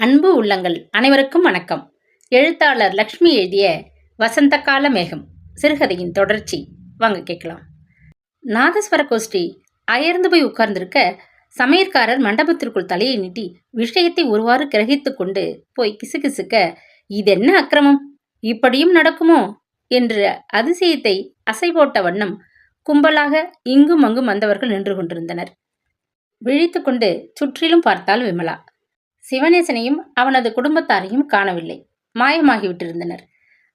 அன்பு உள்ளங்கள் அனைவருக்கும் வணக்கம். எழுத்தாளர் லக்ஷ்மி எழுதிய வசந்தகால மேகம் சிறுகதையின் தொடர்ச்சி. வாங்க கேட்கலாம். நாதஸ்வர கோஷ்டி அயர்ந்து போய் உட்கார்ந்திருக்க சமையற்காரர் மண்டபத்திற்குள் தலையை நீட்டி விஷயத்தை ஒருவாறு கிரகித்து கொண்டு போய் கிசுகிசுக்க இதென்ன அக்கிரமம்? இப்படியும் நடக்குமோ? என்று அதிசயத்தை அசை போட்ட வண்ணம் கும்பலாக இங்கும் அங்கும் வந்தவர்கள் நின்று கொண்டிருந்தனர். விழித்துக்கொண்டு சுற்றிலும் பார்த்தாள் விமலா. சிவநேசனையும் அவனது குடும்பத்தாரையும் காணவில்லை. மாயமாகிவிட்டிருந்தனர்.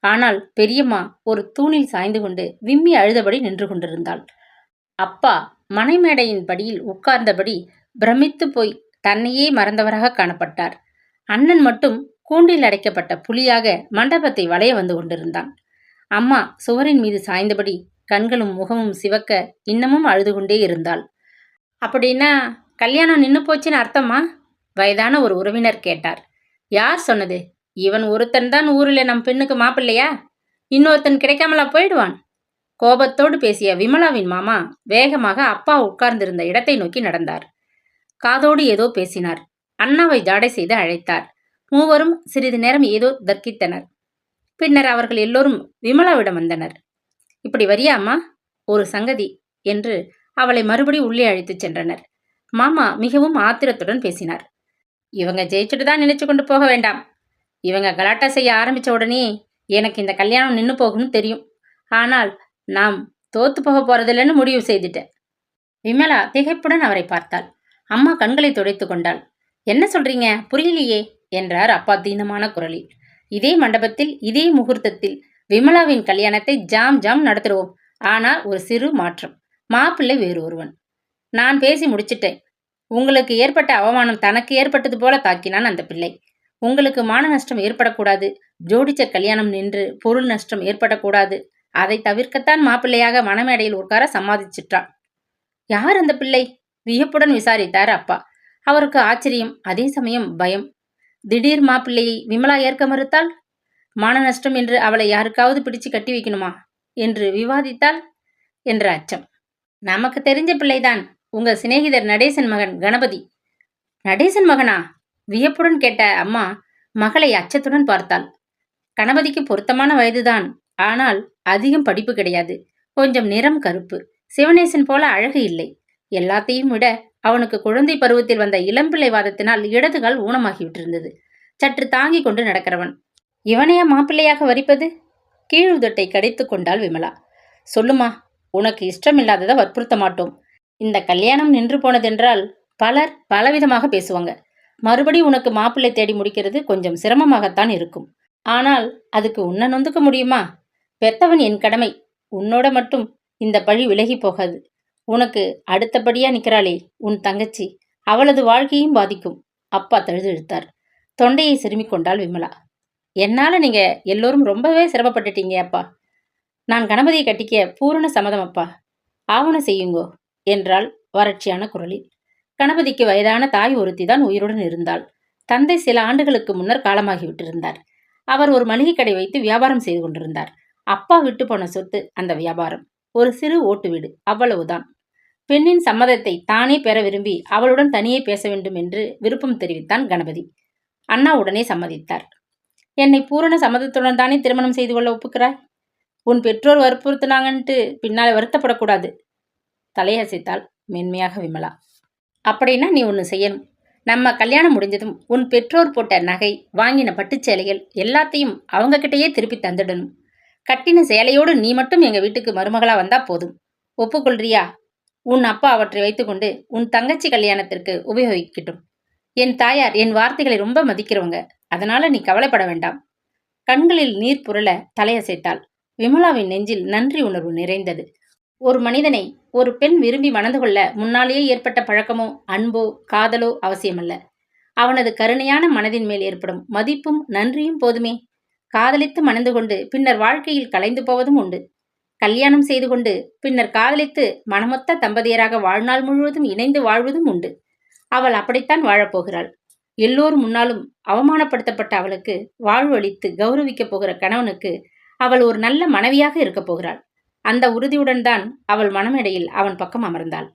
ஆனால் பெரியம்மா ஒரு தூணில் சாய்ந்து கொண்டு விம்மி அழுதபடி நின்று கொண்டிருந்தாள். அப்பா மனைமேடையின் படியில் உட்கார்ந்தபடி பிரமித்து போய் தன்னையே மறந்தவராக காணப்பட்டார். அண்ணன் மட்டும் கூண்டில் அடைக்கப்பட்ட புலியாக மண்டபத்தை வளைய வந்து கொண்டிருந்தான். அம்மா சுவரின் மீது சாய்ந்தபடி கண்களும் முகமும் சிவக்க இன்னமும் அழுது கொண்டே இருந்தாள். அப்படின்னா கல்யாணம் நின்று போச்சுன்னு அர்த்தமா? வயதான ஒரு உறவினர் கேட்டார். யார் சொன்னது? இவன் ஒருத்தன் தான் ஊரில் நம் பெண்ணுக்கு மாப்பிள்ளையா? இன்னொருத்தன் கிடைக்காமலா போயிடுவான்? கோபத்தோடு பேசிய விமலாவின் மாமா வேகமாக அப்பா உட்கார்ந்திருந்த இடத்தை நோக்கி நடந்தார். காதோடு ஏதோ பேசினார். அண்ணாவை ஜாடை செய்து அழைத்தார். மூவரும் சிறிது நேரம் ஏதோ தர்க்கித்தனர். பின்னர் அவர்கள் எல்லோரும் விமலாவிடம் வந்தனர். இப்படி வரியாமா ஒரு சங்கதி என்று அவளை மறுபடி உள்ளே அழைத்துச் சென்றனர். மாமா மிகவும் ஆத்திரத்துடன் பேசினார். இவங்க ஜெயிச்சுட்டு தான் நினைச்சு கொண்டு போக வேண்டாம். இவங்க கலாட்டா செய்ய ஆரம்பிச்ச உடனே எனக்கு இந்த கல்யாணம் நின்று போகும்னு தெரியும். ஆனால் நாம் தோத்து போக போறதில்லைன்னு முடிவு செய்துட்டேன். விமலா திகைப்புடன் அவரை பார்த்தாள். அம்மா கண்களை துடைத்து கொண்டாள். என்ன சொல்றீங்க? புரியலையே என்றார் அப்பா தீனமான குரலில். இதே மண்டபத்தில் இதே முகூர்த்தத்தில் விமலாவின் கல்யாணத்தை ஜாம் ஜாம் நடத்திடுவோம் ஆனால் ஒரு சிறு மாற்றம். மாப்பிள்ளை வேறு ஒருவன். நான் பேசி முடிச்சிட்டேன். உங்களுக்கு ஏற்பட்ட அவமானம் தனக்கு ஏற்பட்டது போல தாக்கினான் அந்த பிள்ளை. உங்களுக்கு மான நஷ்டம் ஏற்படக்கூடாது. ஜோடிச்ச கல்யாணம் நின்று பொருள் நஷ்டம் ஏற்படக்கூடாது. அதை தவிர்க்கத்தான் மாப்பிள்ளையாக மணமேடையில் உட்கார சமாதிச்சிட்டான் யார் அந்த பிள்ளை? வியப்புடன் விசாரித்தார் அப்பா. அவருக்கு ஆச்சரியம் அதே சமயம் பயம். திடீர் மாப்பிள்ளையை விமலா ஏற்க மறுத்தால் மான நஷ்டம் என்று அவளை யாருக்காவது பிடிச்சு கட்டி வைக்கணுமா? என்று விவாதித்தாள்? என்ற அச்சம். நமக்கு தெரிஞ்ச பிள்ளைதான். உங்க சிநேகிதர் நடேசன் மகன் கணபதி. நடேசன் மகனா? வியப்புடன் கேட்ட அம்மா மகளை அச்சத்துடன் பார்த்தாள். கணபதிக்கு பொருத்தமான வயதுதான். ஆனால் அதிகம் படிப்பு கிடையாது. கொஞ்சம் நிறம் கருப்பு. சிவனேசன் போல அழகு இல்லை. எல்லாத்தையும் விட அவனுக்கு குழந்தை பருவத்தில் வந்த இளம்பிள்ளை வாதத்தினால் இடதுகால் ஊனமாகிவிட்டிருந்தது. சற்று தாங்கிக் கொண்டு நடக்கிறவன். இவனையா மாப்பிள்ளையாக வரிப்பது? கீழுதொட்டை கடித்து கொண்டாள் விமலா. சொல்லுமா உனக்கு இஷ்டமில்லாததை வற்புறுத்த மாட்டோம். இந்த கல்யாணம் நின்று போனதென்றால் பலர் பலவிதமாக பேசுவாங்க. மறுபடி உனக்கு மாப்பிள்ளை தேடி முடிக்கிறது கொஞ்சம் சிரமமாகத்தான் இருக்கும். ஆனால் அதுக்கு உன்னை நொந்துக்க முடியுமா? பெத்தவன் என் கடமை. உன்னோட மட்டும் இந்த பழி விலகி போகாது. உனக்கு அடுத்தபடியா நிற்கிறாளே உன் தங்கச்சி. அவளது வாழ்க்கையும் பாதிக்கும். அப்பா தழுதெழுத்தார். தொண்டையை சிறுமிக் கொண்டாள் விமலா. என்னால நீங்க எல்லோரும் ரொம்பவே சிரமப்பட்டுட்டீங்க அப்பா. நான் கணபதியை கட்டிக்க பூரண சம்மதம் அப்பா. ஆவணம் செய்யுங்கோ. என்றாள் வறட்சியான குரலில். கணபதிக்கு வயதான தாய் ஒருத்திதான் உயிருடன் இருந்தாள். தந்தை சில ஆண்டுகளுக்கு முன்னர் காலமாகிவிட்டிருந்தார். அவர் ஒரு மளிகை கடை வைத்து வியாபாரம் செய்து கொண்டிருந்தார். அப்பா விட்டு போன சொத்து அந்த வியாபாரம். ஒரு சிறு ஓட்டு வீடு அவ்வளவுதான். பெண்ணின் சம்மதத்தை தானே பெற விரும்பி அவளுடன் தனியே பேச வேண்டும் என்று விருப்பம் தெரிவித்தான் கணபதி. அண்ணா உடனே சம்மதித்தார். என்னை பூரண சம்மதத்துடன் தானே திருமணம் செய்து கொள்ள ஒப்புக்கிறாய்? உன் பெற்றோர் வற்புறுத்தினாங்கன்ட்டு பின்னால் வருத்தப்படக்கூடாது. தலையசைத்தாள் மென்மையாக விமலா. அப்படின்னா நீ ஒன்று செய்யணும். நம்ம கல்யாணம் முடிஞ்சதும் உன் பெற்றோர் போட்ட நகை வாங்கின பட்டுச்சேலைகள் எல்லாத்தையும் அவங்கக்கிட்டேயே திருப்பி தந்துடணும். கட்டின சேலையோடு நீ மட்டும் எங்கள் வீட்டுக்கு மருமகளாக வந்தால் போதும். ஒப்புக்கொள்றியா? உன் அப்பா அவற்றை வைத்துக்கொண்டு உன் தங்கச்சி கல்யாணத்திற்கு உபயோகிக்கட்டும். என் தாயார் என் வார்த்தைகளை ரொம்ப மதிக்கிறவங்க. அதனால நீ கவலைப்பட வேண்டாம். கண்களில் நீர் புரள தலையசைத்தாள். விமலாவின் நெஞ்சில் நன்றி உணர்வு நிறைந்தது. ஒரு மனிதனை ஒரு பெண் விரும்பி மணந்து கொள்ள முன்னாலேயே ஏற்பட்ட பழக்கமோ அன்போ காதலோ அவசியமல்ல. அவனது கருணையான மனதின் மேல் ஏற்படும் மதிப்பும் நன்றியும் போதுமே. காதலித்து மணந்து கொண்டு பின்னர் வாழ்க்கையில் கலைந்து போவதும் உண்டு. கல்யாணம் செய்து கொண்டு பின்னர் காதலித்து மனமொத்த தம்பதியராக வாழ்நாள் முழுவதும் இணைந்து வாழ்வதும் உண்டு. அவள் அப்படித்தான் வாழப்போகிறாள். எல்லோரும் முன்னாலும் அவமானப்படுத்தப்பட்ட அவளுக்கு வாழ்வு அளித்து கௌரவிக்கப் போகிற கணவனுக்கு அவள் ஒரு நல்ல மனைவியாக இருக்கப் போகிறாள். அந்த உறுதியுடன் தான் அவள் மனமேடையில் அவன் பக்கம் அமர்ந்தாள்.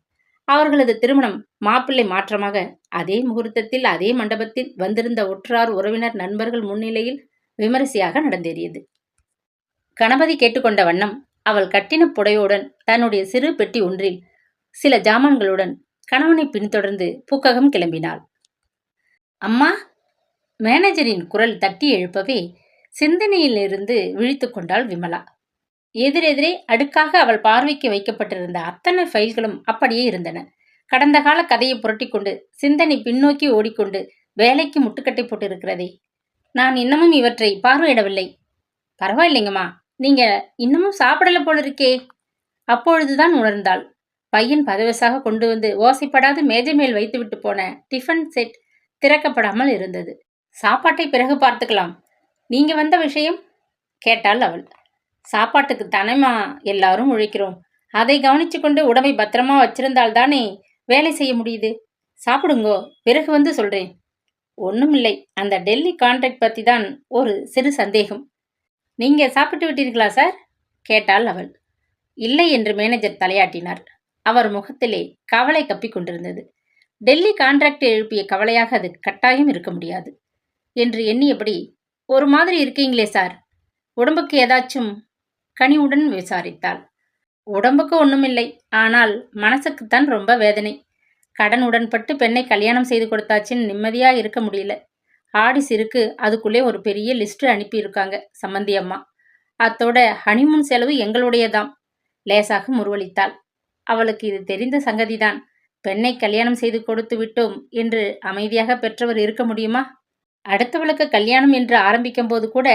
அவர்களது திருமணம் மாப்பிள்ளை மாற்றமாக அதே முகூர்த்தத்தில் அதே மண்டபத்தில் வந்திருந்த உற்றார் உறவினர் நண்பர்கள் முன்னிலையில் விமரிசையாக நடந்தேறியது. கணபதி கேட்டுக்கொண்ட வண்ணம் அவள் கட்டின புடையுடன் தன்னுடைய சிறு பெட்டி ஒன்றில் சில ஜாமான்களுடன் கணவனை பின்தொடர்ந்து பூக்ககம் கிளம்பினாள். அம்மா மேனேஜரின் குரல் தட்டி எழுப்பவே சிந்தனையிலிருந்து விழித்து கொண்டாள் விமலா. எதிரெதிரே அடுக்காக அவள் பார்வைக்கு வைக்கப்பட்டிருந்த அத்தனை ஃபைல்களும் அப்படியே இருந்தன. கடந்த கால கதையை புரட்டிக்கொண்டு சிந்தனை பின்னோக்கி ஓடிக்கொண்டு வேலைக்கு முட்டுக்கட்டை போட்டிருக்கிறதே. நான் இன்னமும் இவற்றை பார்வையிடவில்லை. பரவாயில்லைங்கம்மா நீங்க இன்னமும் சாப்பிடல போல இருக்கே அப்பொழுதுதான் உணர்ந்தாள். பையன் பதவசாக கொண்டு வந்து ஓசைப்படாது மேஜை மேல் வைத்துவிட்டு போன டிஃபன் செட் திறக்கப்படாமல் இருந்தது. சாப்பாட்டை பிறகு பார்த்துக்கலாம். நீங்க வந்த விஷயம்? கேட்டாள் அவள். சாப்பாட்டுக்கு தானேம்மா எல்லாரும் உழைக்கிறோம். அதை கவனிச்சு கொண்டு உடம்பை பத்திரமா வச்சிருந்தால்தானே வேலை செய்ய முடியுது. சாப்பிடுங்கோ பிறகு வந்து சொல்றேன். ஒண்ணுமில்லை அந்த டெல்லி கான்ட்ராக்ட் பத்தி தான் ஒரு சிறு சந்தேகம். நீங்க சாப்பிட்டு விட்டீர்களா சார்? கேட்டாள் அவள். இல்லை என்று மேனேஜர் தலையாட்டினார். அவர் முகத்திலே கவலை கப்பிக் கொண்டிருந்தது. டெல்லி கான்ட்ராக்ட் எழுப்பிய கவலையாக அது கட்டாயம் இருக்க முடியாது. என்று எண்ணியபடி ஒரு மாதிரி இருக்கீங்களே சார். உடம்புக்கு ஏதாச்சும் கனிவுடன் விசாரித்தாள். உடம்புக்கு ஒண்ணுமில்லை. ஆனால் மனசுக்குத்தான் ரொம்ப வேதனை. கடன் உடன்பட்டு பெண்ணை கல்யாணம் செய்து கொடுத்தாச்சின்னு நிம்மதியா இருக்க முடியல. ஆடி சிறுக்கு அதுக்குள்ளே ஒரு பெரிய லிஸ்ட் அனுப்பி இருக்காங்க சம்மந்தி அம்மா. அத்தோட ஹனிமூன் செலவு எங்களுடையதாம். லேசாக முருவளித்தாள் அவளுக்கு இது தெரிந்த சங்கதிதான். பெண்ணை கல்யாணம் செய்து கொடுத்து விட்டோம் என்று அமைதியாக பெற்றவர் இருக்க முடியுமா? அடுத்தவளுக்கு கல்யாணம் என்று ஆரம்பிக்கும் போது கூட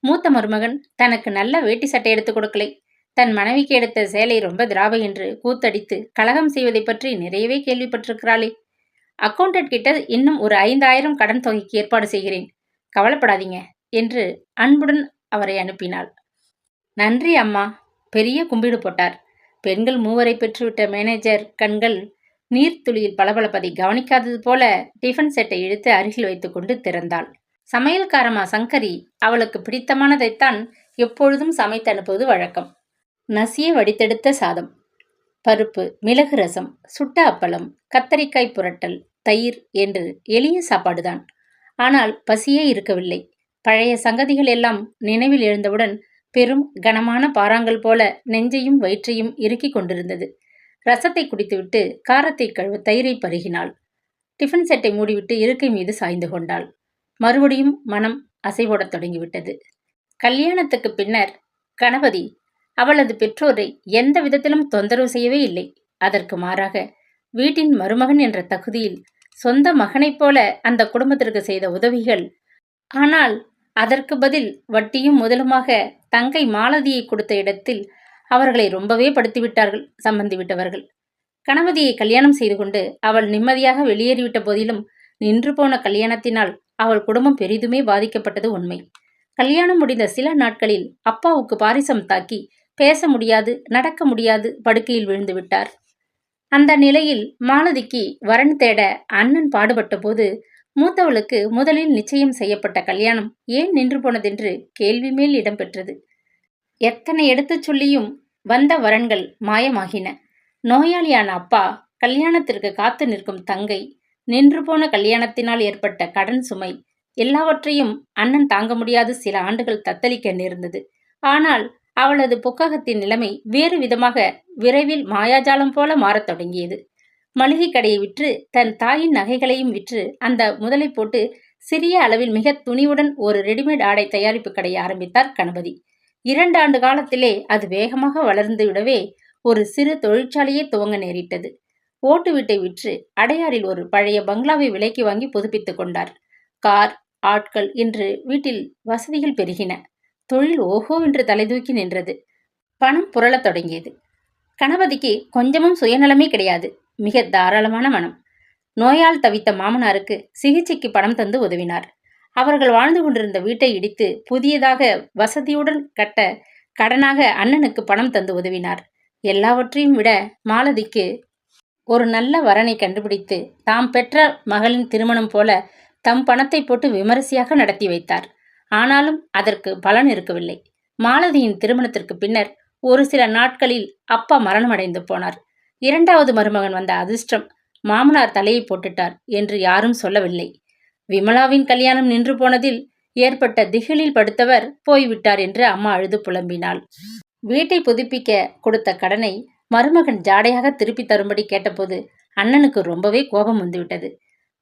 மூத்த மருமகன் தனக்கு நல்ல வேட்டி சட்டை எடுத்து கொடுக்கலை. தன் மனைவிக்கு எடுத்த சேலை ரொம்ப திராவை என்று கூத்தடித்து கலகம் செய்வதை பற்றி நிறையவே கேள்விப்பட்டிருக்கிறாளே. அக்கௌண்டன்ட் கிட்ட இன்னும் ஒரு ஐந்தாயிரம் கடன் தொகைக்கு ஏற்பாடு செய்கிறேன். கவலைப்படாதீங்க என்று அன்புடன் அவரை அனுப்பினாள். நன்றி அம்மா. பெரிய கும்பிடு போட்டார். பெண்கள் மூவரை பெற்றுவிட்ட மேனேஜர் கண்கள் நீர்த்துளியில் பளபளப்பதை கவனிக்காதது போல டிஃபன் செட்டை இழுத்து அருகில் வைத்துக்கொண்டு திறந்தாள். சமையல்காரமா சங்கரி அவளுக்கு பிடித்தமானதைத்தான் எப்பொழுதும் சமைத்து அனுப்புவது வழக்கம். நசிய வடித்தெடுத்த சாதம். பருப்பு மிளகு ரசம் சுட்ட அப்பளம் கத்தரிக்காய் புரட்டல் தயிர் என்று எளிய சாப்பாடுதான். ஆனால் பசியே இருக்கவில்லை. பழைய சங்கதிகள் எல்லாம் நினைவில் எழுந்தவுடன் பெரும் கனமான பாறாங்கல் போல நெஞ்சையும் வயிற்றையும் இறுக்கிக் கொண்டிருந்தது. ரசத்தை குடித்துவிட்டு காரத்தை கழுவ தயிரை பருகினாள். டிஃபன் செட்டை மூடிவிட்டு இருக்கை மீது சாய்ந்து கொண்டாள். மறுபடியும் மனம் அசைவோடத் தொடங்கிவிட்டது. கல்யாணத்துக்கு பின்னர் கணபதி அவளது பெற்றோரை எந்த விதத்திலும் தொந்தரவு செய்யவே இல்லை. அதற்கு மாறாக வீட்டின் மருமகன் என்ற தகுதியில் சொந்த மகனைப் போல அந்த குடும்பத்திற்கு செய்த உதவிகள். ஆனால் அதற்கு பதில் வட்டியும் முதலுமாக தங்கை மாலதியை கொடுத்த இடத்தில் அவர்களை ரொம்பவே படுத்திவிட்டார்கள் சம்பந்தி விட்டவர்கள் கணபதியை கல்யாணம் செய்து கொண்டு அவள் நிம்மதியாக வெளியேறிவிட்ட போதிலும் நின்று போன கல்யாணத்தினால் அவள் குடும்பம் பெரிதுமே பாதிக்கப்பட்டது உண்மை. கல்யாணம் முடிந்த சில நாட்களில் அப்பாவுக்கு பாரிசம் தாக்கி பேச முடியாது நடக்க முடியாது படுக்கையில் விழுந்து விட்டார். அந்த நிலையில் மாலதிக்கு வரன் தேட அண்ணன் பாடுபட்ட போது மூத்தவளுக்கு முதலில் நிச்சயம் செய்யப்பட்ட கல்யாணம் ஏன் நின்று போனதென்று கேள்வி மேல் இடம்பெற்றது எத்தனை எடுத்துச் சொல்லியும் வந்த வரன்கள் மாயமாகின. நோயாளியான அப்பா கல்யாணத்திற்கு காத்து நிற்கும் தங்கை நின்று போன கல்யாணத்தினால் ஏற்பட்ட கடன் சுமை எல்லாவற்றையும் அண்ணன் தாங்க முடியாது சில ஆண்டுகள் தத்தளிக்க நேர்ந்தது. ஆனால் அவளது புக்ககத்தின் நிலைமை வேறு விதமாக விரைவில் மாயாஜாலம் போல மாறத் தொடங்கியது. மளிகை கடையை விற்று தன் தாயின் நகைகளையும் விற்று அந்த முதலை போட்டு சிறிய அளவில் மிக துணிவுடன் ஒரு ரெடிமேட் ஆடை தயாரிப்பு கடையை ஆரம்பித்தார் கணபதி. இரண்டு ஆண்டு காலத்திலே அது வேகமாக வளர்ந்து விடவே ஒரு சிறு தொழிற்சாலையே துவங்க நேரிட்டது. ஓட்டு வீட்டை விற்று அடையாறில் ஒரு பழைய பங்களாவை விலைக்கு வாங்கி புதுப்பித்துக் கொண்டார். கார் ஆட்கள் இன்று வீட்டில் வசதிகள் பெருகின. தொழில் ஓஹோ என்று தலைதூக்கி நின்றது. பணம் புரளத் தொடங்கியது. கணபதிக்கு கொஞ்சமும் சுயநலமே கிடையாது. மிக தாராளமான மனம். நோயால் தவித்த மாமனாருக்கு சிகிச்சைக்கு பணம் தந்து உதவினார். அவர்கள் வாழ்ந்து கொண்டிருந்த வீட்டை இடித்து புதியதாக வசதியுடன் கட்ட கடனாக அண்ணனுக்கு பணம் தந்து உதவினார். எல்லாவற்றையும் விட மாலதிக்கு ஒரு நல்ல வரனை கண்டுபிடித்து தாம் பெற்ற மகளின் திருமணம் போல தம் பணத்தை போட்டு விமரிசையாக நடத்தி வைத்தார். ஆனாலும் அதற்கு பலன் இருக்கவில்லை. மாலதியின் திருமணத்திற்கு பின்னர் ஒரு சில நாட்களில் அப்பா மரணமடைந்து போனார். இரண்டாவது மருமகன் வந்த அதிர்ஷ்டம் மாமனார் தலையை போட்டுட்டார் என்று யாரும் சொல்லவில்லை. விமலாவின் கல்யாணம் நின்று போனதில் ஏற்பட்ட திகிலில் படுத்தவர் போய்விட்டார் என்று அம்மா அழுது புலம்பினாள். வீட்டை புதுப்பிக்க கொடுத்த கடனை மருமகன் ஜாடையாக திருப்பி தரும்படி கேட்டபோது அண்ணனுக்கு ரொம்பவே கோபம் வந்துவிட்டது.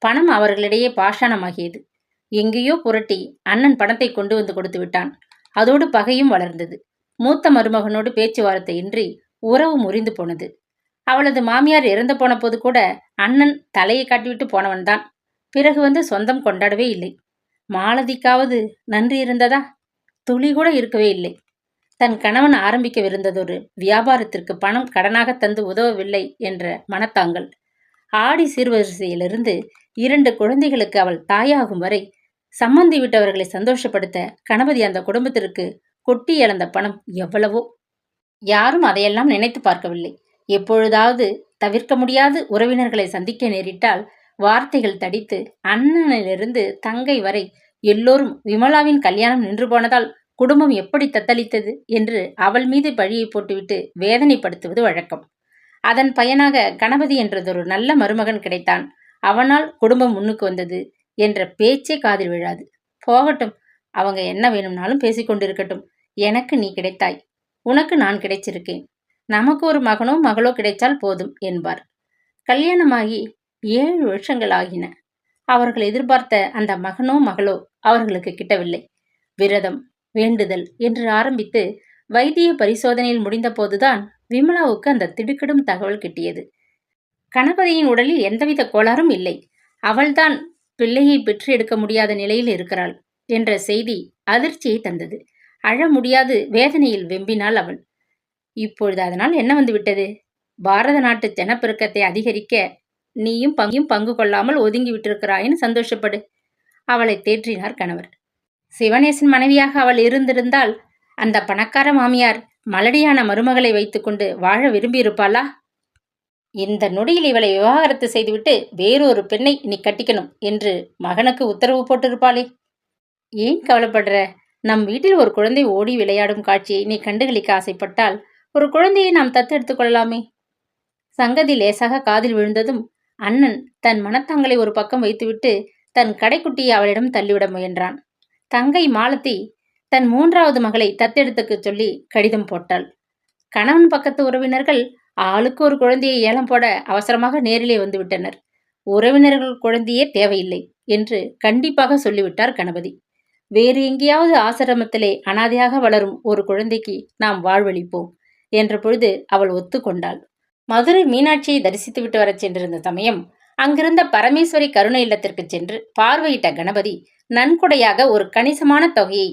பணம் அவர்களிடையே பாஷாணமாகியது. எங்கேயோ புரட்டி அண்ணன் பணத்தை கொண்டு வந்து கொடுத்து விட்டான். அதோடு பகையும் வளர்ந்தது. மூத்த மருமகனோடு பேச்சுவார்த்தை இன்றி உறவு முறிந்து போனது. அவளது மாமியார் இறந்து போன போது கூட அண்ணன் தலையை காட்டிவிட்டு போனவன்தான் பிறகு வந்து சொந்தம் கொண்டாடவே இல்லை. மாலதிக்காவது நன்றி இருந்ததா? துளி கூட இருக்கவே இல்லை. தன் கணவன் ஆரம்பிக்கவிருந்ததொரு வியாபாரத்திற்கு பணம் கடனாக தந்து உதவவில்லை என்ற மனத்தாங்கள் ஆடி சீர்வரிசையிலிருந்து இரண்டு குழந்தைகளுக்கு அவள் தாயாகும் வரை சம்மந்தி விட்டவர்களை சந்தோஷப்படுத்த கணபதி அந்த குடும்பத்திற்கு கொட்டி இழந்த பணம் எவ்வளவோ. யாரும் அதையெல்லாம் நினைத்து பார்க்கவில்லை. எப்பொழுதாவது தவிர்க்க முடியாது உறவினர்களை சந்திக்க நேரிட்டால் வார்த்தைகள் தடித்து அண்ணனிலிருந்து தங்கை வரை எல்லோரும் விமலாவின் கல்யாணம் நின்று போனதால் குடும்பம் எப்படி தத்தளித்தது என்று அவள் மீது பழியை போட்டுவிட்டு வேதனைப்படுத்துவது வழக்கம். அதன் பயனாக கணபதி என்றதொரு நல்ல மருமகன் கிடைத்தான். அவனால் குடும்பம் முன்னுக்கு வந்தது என்ற பேச்சே காதில் விழாது. போகட்டும் அவங்க என்ன வேணும்னாலும் பேசிக்கொண்டிருக்கட்டும் எனக்கு நீ கிடைத்தாய். உனக்கு நான் கிடைச்சிருக்கேன். நமக்கு ஒரு மகனோ மகளோ கிடைத்தால் போதும் என்பார். கல்யாணமாகி ஏழு வருஷங்கள் ஆகின அவர்கள் எதிர்பார்த்த அந்த மகனோ மகளோ அவர்களுக்கு கிட்டவில்லை. விரதம் வேண்டுதல் என்று ஆரம்பித்து வைத்திய பரிசோதனையில் முடிந்தபோதுதான் விமலாவுக்கு அந்த திடுக்கிடும் தகவல் கிட்டியது. கணபதியின் உடலில் எந்தவித கோளாறும் இல்லை. அவள்தான் பிள்ளையை பெற்று எடுக்க முடியாத நிலையில் இருக்கிறாள் என்ற செய்தி அதிர்ச்சியை தந்தது. அழ முடியாது வேதனையில் வெம்பினாள் அவள். இப்பொழுது அதனால் என்ன வந்துவிட்டது பாரத நாட்டு ஜனப்பெருக்கத்தை அதிகரிக்க நீயும் பங்கும் பங்கு கொள்ளாமல் ஒதுங்கி விட்டிருக்கிறாயின்னு சந்தோஷப்படு. அவளை தேற்றினார் கணவர். சிவனேசன் மனைவியாக அவள் இருந்திருந்தால் அந்த பணக்கார மாமியார் மலடியான மருமகளை வைத்துக்கொண்டு வாழ விரும்பியிருப்பாளா? இந்த நொடியில் இவளை விவாகரத்து செய்துவிட்டு வேறொரு பெண்ணை நீ கட்டிக்கணும் என்று மகனுக்கு உத்தரவு போட்டிருப்பாளே. ஏன் கவலைப்படுற? நம் வீட்டில் ஒரு குழந்தை ஓடி விளையாடும் காட்சியை நீ கண்டுகளிக்க ஆசைப்பட்டால் ஒரு குழந்தையை நாம் தத்தெடுத்துக் கொள்ளலாமே. சங்கதி லேசாக காதில் விழுந்ததும் அண்ணன் தன் மனத்தாங்களை ஒரு பக்கம் வைத்துவிட்டு தன் கடைக்குட்டியை அவளிடம் தள்ளிவிட முயன்றான். தங்கை மாலத்தி தன் மூன்றாவது மகளை தத்தெடுத்துக்கு சொல்லி கடிதம் போட்டாள். கணவன் பக்கத்து உறவினர்கள் ஆளுக்கு ஒரு குழந்தையை ஏலம் போட அவசரமாக நேரிலே வந்துவிட்டனர். உறவினர்கள் குழந்தையே தேவையில்லை என்று கண்டிப்பாக சொல்லிவிட்டார் கணபதி. வேறு எங்கேயாவது ஆசிரமத்திலே அனாதையாக வளரும் ஒரு குழந்தைக்கு நாம் வாழ்வளிப்போம் என்ற பொழுது அவள் ஒத்துக்கொண்டாள். மதுரை மீனாட்சியை தரிசித்துவிட்டு வரச் சென்றிருந்த சமயம் அங்கிருந்த பரமேஸ்வரி கருணை இல்லத்திற்கு சென்று பார்வையிட்ட கணபதி நன்கொடையாக ஒரு கணிசமான தொகையை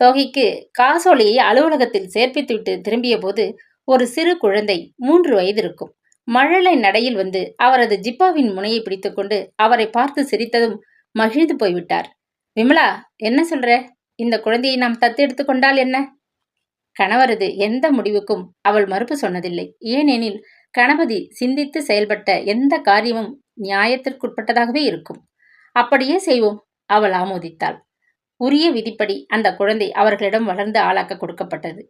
தொகைக்கு காசோலையை அலுவலகத்தில் சேர்ப்பித்துவிட்டு திரும்பிய போது ஒரு சிறு குழந்தை மூன்று வயது இருக்கும் மழலை நடையில் வந்து அவரது ஜிப்பாவின் முனையை பிடித்துக்கொண்டு அவரை பார்த்து சிரித்ததும் மகிழ்ந்து போய்விட்டார். விமலா என்ன சொல்ற? இந்த குழந்தையை நாம் தத்து கொண்டால் என்ன? கணவரது எந்த முடிவுக்கும் அவள் மறுப்பு சொன்னதில்லை. ஏனெனில் கணபதி சிந்தித்து செயல்பட்ட எந்த காரியமும் நியாயத்திற்குட்பட்டதாகவே இருக்கும். அப்படியே செய்வோம் அவள் ஆமோதித்தாள். உரிய விதிப்படி அந்த குழந்தை அவர்களிடம் வளர்ந்து ஆளாக்க கொடுக்கப்பட்டது.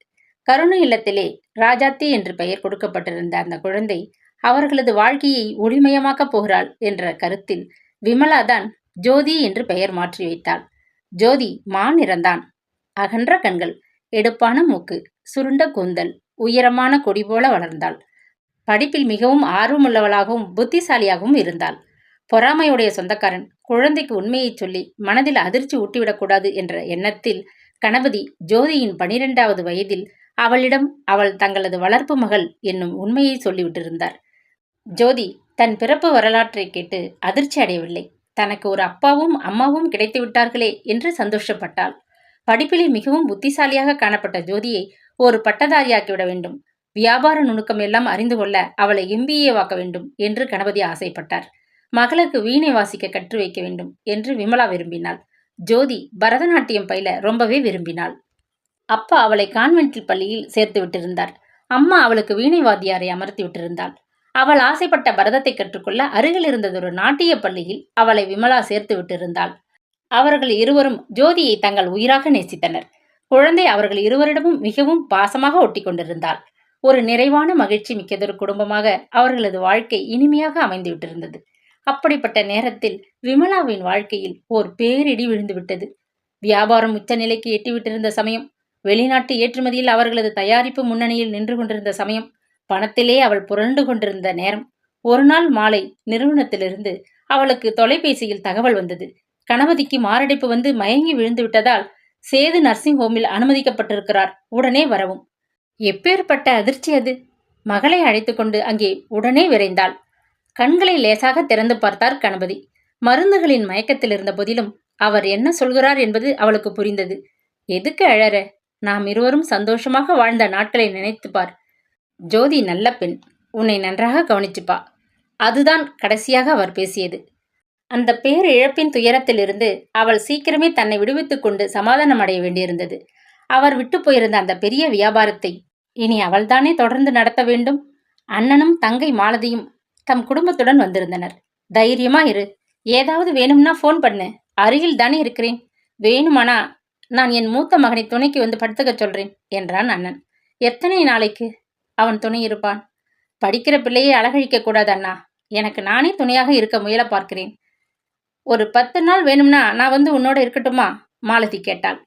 கருணை இல்லத்திலே ராஜாத்தி என்று பெயர் கொடுக்கப்பட்டிருந்த அந்த குழந்தை அவர்களது வாழ்க்கையை ஒளிமயமாக்கப் போகிறாள் என்ற கருத்தில் விமலாதான் ஜோதி என்று பெயர் மாற்றி வைத்தாள். ஜோதி மான் இறந்தான். அகன்ற கண்கள் எடுப்பான மூக்கு சுருண்ட கூந்தல் உயரமான கொடி போல வளர்ந்தாள். படிப்பில் மிகவும் ஆர்வமுள்ளவளாகவும் புத்திசாலியாகவும் இருந்தாள். பொறாமையுடைய சொந்தக்காரன் குழந்தைக்கு உண்மையை சொல்லி மனதில் அதிர்ச்சி ஊட்டிவிடக்கூடாது என்ற எண்ணத்தில் கணபதி ஜோதியின் பனிரெண்டாவது வயதில் அவளிடம் அவள் தங்களது வளர்ப்பு மகள் என்னும் உண்மையை சொல்லிவிட்டிருந்தார். ஜோதி தன் பிறப்பு வரலாற்றை கேட்டு அதிர்ச்சி அடையவில்லை. தனக்கு ஒரு அப்பாவும் அம்மாவும் கிடைத்து விட்டார்களே என்று சந்தோஷப்பட்டாள். படிப்பிலே மிகவும் புத்திசாலியாக காணப்பட்ட ஜோதியை ஒரு பட்டதாரியாக்கிவிட வேண்டும். வியாபார நுணுக்கம் எல்லாம் அறிந்து கொள்ள அவளை எம்பிஏ வாக்க வேண்டும் என்று கணபதி ஆசைப்பட்டார். மகளுக்கு வீணை வாசிக்க கற்று வைக்க வேண்டும் என்று விமலா விரும்பினாள். ஜோதி பரதநாட்டியம் பயில ரொம்பவே விரும்பினாள். அப்பா அவளை கான்வென்டில் பள்ளியில் சேர்த்து விட்டிருந்தார். அம்மா அவளுக்கு வீணை வாத்தியாரை அமர்த்தி விட்டிருந்தாள். அவள் ஆசைப்பட்ட பரதத்தை கற்றுக்கொள்ள அருகில் இருந்ததொரு நாட்டிய பள்ளியில் அவளை விமலா சேர்த்து விட்டிருந்தாள். அவர்கள் இருவரும் ஜோதியை தங்கள் உயிராக நேசித்தனர். குழந்தை அவர்கள் இருவரிடமும் மிகவும் பாசமாக ஒட்டி கொண்டிருந்தாள் ஒரு நிறைவான மகிழ்ச்சி மிக்கதொரு குடும்பமாக அவர்களது வாழ்க்கை இனிமையாக அமைந்து விட்டிருந்தது அப்படிப்பட்ட நேரத்தில் விமலாவின் வாழ்க்கையில் ஓர் பேரிடி விழுந்துவிட்டது. வியாபாரம் உச்ச நிலைக்கு எட்டிவிட்டிருந்த சமயம் வெளிநாட்டு ஏற்றுமதியில் அவர்களது தயாரிப்பு முன்னணியில் நின்று கொண்டிருந்த சமயம் பணத்திலே அவள் புரண்டு கொண்டிருந்த நேரம். ஒரு நாள் மாலை நிறுவனத்திலிருந்து அவளுக்கு தொலைபேசியில் தகவல் வந்தது. கணபதிக்கு மாரடைப்பு வந்து மயங்கி விழுந்து விட்டதால் சேது நர்சிங் ஹோமில் அனுமதிக்கப்பட்டிருக்கிறார். உடனே வரவும். எப்பேற்பட்ட அதிர்ச்சி அது? மகளை அழைத்துக்கொண்டு அங்கே உடனே விரைந்தாள். கண்களை லேசாக திறந்து பார்த்தார் கணபதி. மருந்துகளின் மயக்கத்தில் இருந்த போதிலும் அவர் என்ன சொல்கிறார் என்பது அவளுக்கு புரிந்தது. எதுக்கு அழற? நாம் இருவரும் சந்தோஷமாக வாழ்ந்த நாட்களை நினைத்து பார். ஜோதி நல்ல பெண். உன்னை நன்றாக கவனிச்சுப்பா. அதுதான் கடைசியாக அவர் பேசியது. அந்த பேர் இழப்பின் துயரத்திலிருந்து அவள் சீக்கிரமே தன்னை விடுவித்துக் கொண்டு சமாதானம் அடைய வேண்டியிருந்தது. அவர் விட்டு போயிருந்த அந்த பெரிய வியாபாரத்தை இனி அவள்தானே தொடர்ந்து நடத்த வேண்டும்? அண்ணனும் தங்கை மாலதியும் தம் குடும்பத்துடன் வந்திருந்தனர். தைரியமா இரு. ஏதாவது வேணும்னா ஃபோன் பண்ணு. அருகில் தானே இருக்கிறேன். வேணுமானா நான் என் மூத்த மகனை துணைக்கு வந்து படுத்துக்க சொல்றேன் என்றான் அண்ணன். எத்தனை நாளைக்கு? அவன் துணை இருப்பான். படிக்கிற பிள்ளையை அழகழிக்க கூடாது அண்ணா. எனக்கு நானே துணையாக இருக்க முயல பார்க்கிறேன். ஒரு பத்து நாள் வேணும்னா நான் வந்து உன்னோட இருக்கட்டுமா? மாலதி கேட்டாள்.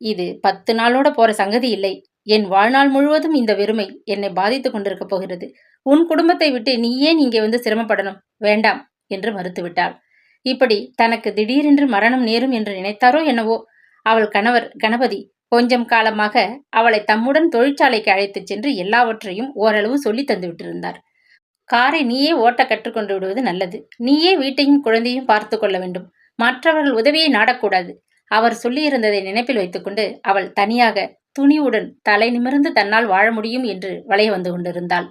இது பத்து நாளோட போற சங்கதி இல்லை. என் வாழ்நாள் முழுவதும் இந்த வெறுமை என்னை பாதித்துக் கொண்டிருக்க போகிறது. உன் குடும்பத்தை விட்டு நீ ஏன் இங்கே வந்து சிரமப்படணும்? வேண்டாம் என்று மறுத்துவிட்டாள். இப்படி தனக்கு திடீரென்று மரணம் நேரும் என்று நினைத்தாரோ என்னவோ? அவள் கணவர் கணபதி கொஞ்சம் காலமாக அவளை தம்முடன் தொழிற்சாலைக்கு அழைத்துச் சென்று எல்லாவற்றையும் ஓரளவு சொல்லி தந்து விட்டிருந்தார். காரை நீயே ஓட்ட கற்றுக்கொண்டு விடுவது நல்லது. நீயே வீட்டையும் குழந்தையும் பார்த்து கொள்ள வேண்டும். மற்றவர்கள் உதவியை நாடக்கூடாது. அவர் சொல்லியிருந்ததை நினைப்பில் வைத்துக்கொண்டு அவள் தனியாக துணிவுடன் தலை நிமிர்ந்து தன்னால் வாழ முடியும் என்று வளைய வந்து கொண்டிருந்தாள்.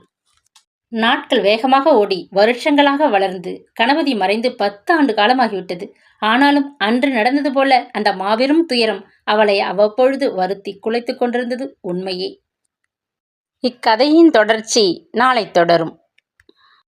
நாட்கள் வேகமாக ஓடி வருஷங்களாக வளர்ந்து கணபதி மறைந்து பத்து ஆண்டு காலமாகிவிட்டது. ஆனாலும் அன்று நடந்தது போல அந்த மாபெரும் துயரம் அவளை அவ்வப்பொழுது வருத்தி குலைத்து கொண்டிருந்தது உண்மையே. இக்கதையின் தொடர்ச்சி நாளை தொடரும்.